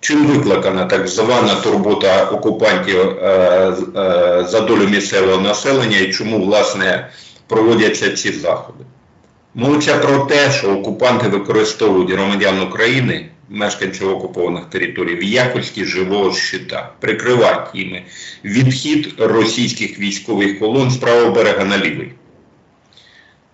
Чим викликана так звана турбота окупантів е, е, за долю місцевого населення і чому власне проводяться ці заходи? Мовиться про те, що окупанти використовують громадян України, мешканців окупованих територій, в якості живого щита, прикривають їми відхід російських військових колон з правого берега на лівий.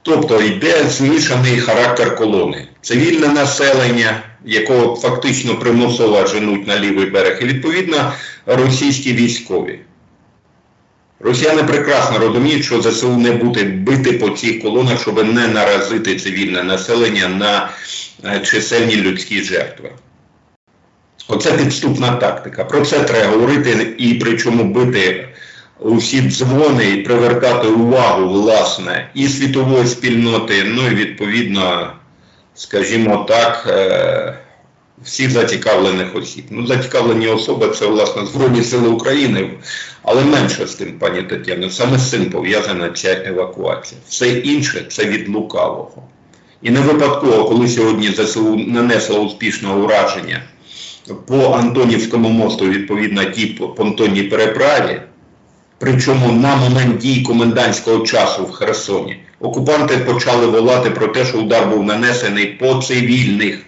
Тобто йде змішаний характер колони. Цивільне населення, якого фактично примусово женуть на лівий берег, і відповідно російські військові. Росіяни прекрасно розуміють, що ЗСУ не буде бити по цих колонах, щоб не наразити цивільне населення на е, чисельні людські жертви. Оце підступна тактика. Про це треба говорити і причому бити усі дзвони і привертати увагу, власне, і світової спільноти, ну і відповідно, скажімо так, е, всіх зацікавлених осіб. Ну, зацікавлені особи це, власне, Збройні Сили України, але менше з тим, пані Тетяно, саме з цим пов'язана ця евакуація. Все інше це від лукавого. І не випадково, коли сьогодні ЗСУ нанесло успішне ураження по Антонівському мосту, відповідно тій понтонній переправі, причому на момент дій комендантського часу в Херсоні, окупанти почали волати про те, що удар був нанесений по цивільних,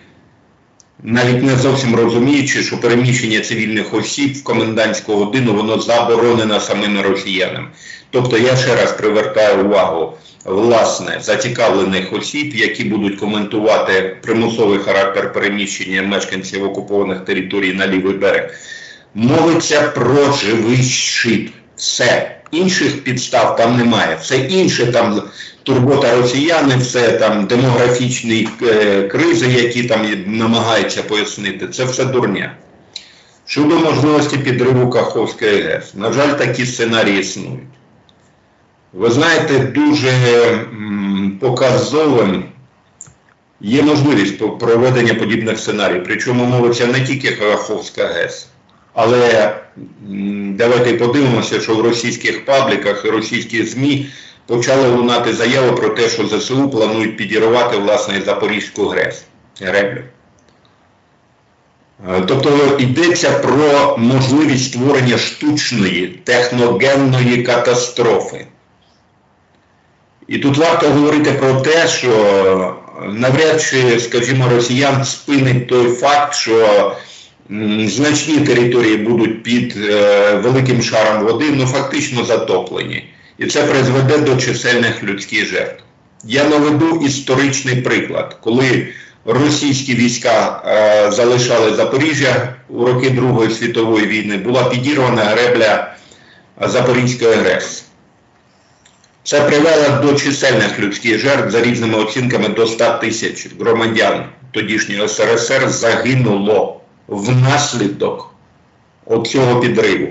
навіть не зовсім розуміючи, що переміщення цивільних осіб в комендантську годину воно заборонено самими росіянами. Тобто я ще раз привертаю увагу власне зацікавлених осіб, які будуть коментувати примусовий характер переміщення мешканців окупованих територій на лівий берег. Мовиться про живий щит. Все. Інших підстав там немає. Все інше там турбота росіяни, все там демографічні е, кризи, які там намагаються пояснити. Це все дурня. Щодо можливості підриву Каховської ГЕС, на жаль, такі сценарії існують. Ви знаєте, дуже показовим є можливість проведення подібних сценаріїв. Причому мовиться не тільки Каховська ГЕС, але давайте подивимося, що в російських пабліках і російських ЗМІ почали лунати заяви про те, що ЗСУ планують підірвати власне Запорізьку ГРЕС. Греблю. Е, Тобто йдеться про можливість створення штучної техногенної катастрофи. І тут варто говорити про те, що навряд чи, скажімо, росіян спинить той факт, що значні території будуть під е, великим шаром води, ну фактично затоплені. І це призведе до чисельних людських жертв. Я наведу історичний приклад, коли російські війська е, залишали Запоріжжя у роки Другої світової війни, була підірвана гребля Запорізької ГРЕС. Це привело до чисельних людських жертв за різними оцінками до 100 тисяч громадян тодішнього СРСР загинуло внаслідок цього підриву.